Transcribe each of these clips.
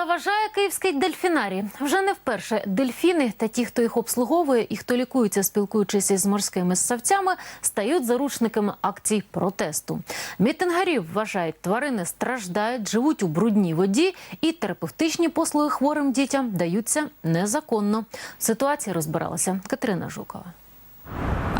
Заважає київський дельфінарій. Вже не вперше дельфіни та ті, хто їх обслуговує і хто лікується, спілкуючись із морськими ссавцями, стають заручниками акцій протесту. Мітингарів вважають, тварини страждають, живуть у брудній воді, і терапевтичні послуги хворим дітям даються незаконно. В ситуації розбиралася Катерина Жукова.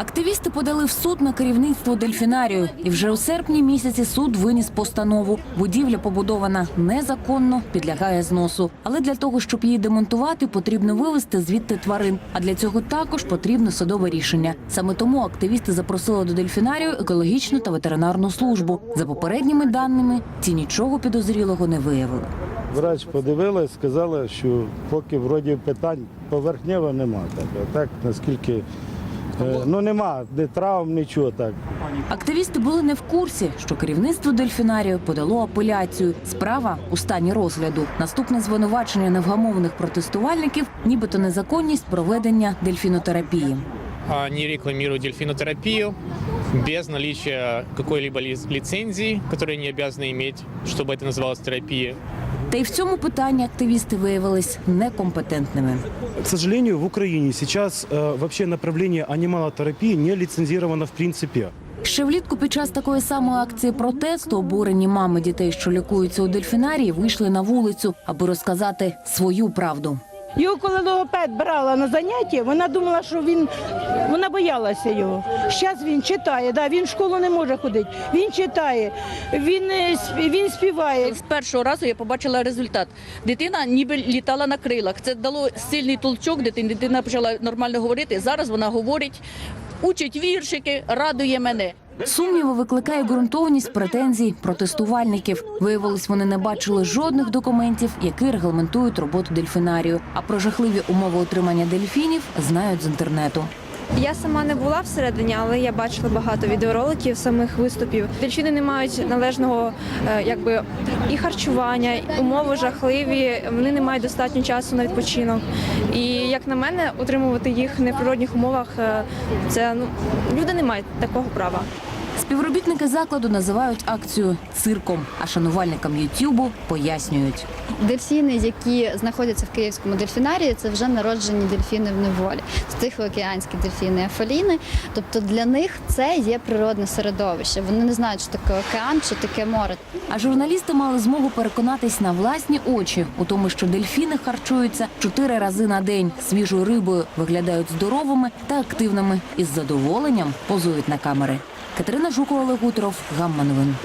Активісти подали в суд на керівництво дельфінарію. І вже у серпні місяці суд виніс постанову. Будівля побудована незаконно, підлягає зносу. Але для того, щоб її демонтувати, потрібно вивезти звідти тварин. А для цього також потрібно судове рішення. Саме тому активісти запросили до дельфінарію екологічну та ветеринарну службу. За попередніми даними, ті нічого підозрілого не виявили. Врач подивилась, сказала, що поки вроді питань поверхнево нема. Так, наскільки ну нема ні травм, нічого так. Активісти були не в курсі, що керівництво дельфінарію подало апеляцію. Справа у стані розгляду. Наступне звинувачення невгамовних протестувальників, нібито незаконність проведення дельфінотерапії. Они рекламируют дельфинотерапию без наличия какой-либо ли- лицензии, которую они обязаны иметь, чтобы это называлось терапией. Та й в цьому питанні активісти виявились некомпетентними. К сожалению, в Україні зараз э, вообще направление анималотерапии не ліцензіровано в принципі. Ще влітку під час такої самої акції протесту обурені мами дітей, що лікуються у дельфінарії, вийшли на вулицю, аби розказати свою правду. Його коли логопед брала на заняття, вона думала, що він вона боялася його. Зараз він читає, да, він в школу не може ходити. Він читає, він, е, він співає. З першого разу я побачила результат. Дитина ніби літала на крилах. Це дало сильний толчок дитині. Дитина почала нормально говорити. Зараз вона говорить, учить віршики, радує мене. Сумніви викликає ґрунтовність претензій протестувальників. Виявилось, вони не бачили жодних документів, які регламентують роботу дельфінарію. А про жахливі умови утримання дельфінів знають з інтернету. Я сама не була всередині, але я бачила багато відеороликів самих виступів. Дельфіни не мають належного е, якби і харчування, і умови жахливі. Вони не мають достатньо часу на відпочинок. І як на мене, утримувати їх в неприродних умовах е, це ну люди не мають такого права. Співробітники закладу називають акцію цирком, а шанувальникам Ютубу пояснюють. Дельфіни, які знаходяться в київському дельфінарії, це вже народжені дельфіни в неволі. Це тихоокеанські дельфіни афаліни. Тобто для них це є природне середовище. Вони не знають, що таке океан, що таке море. А журналісти мали змогу переконатись на власні очі у тому, що дельфіни харчуються чотири рази на день свіжою рибою, виглядають здоровими та активними і з задоволенням позують на камери. Катерина Жукова, Олег Гутеров, Гамма Новин.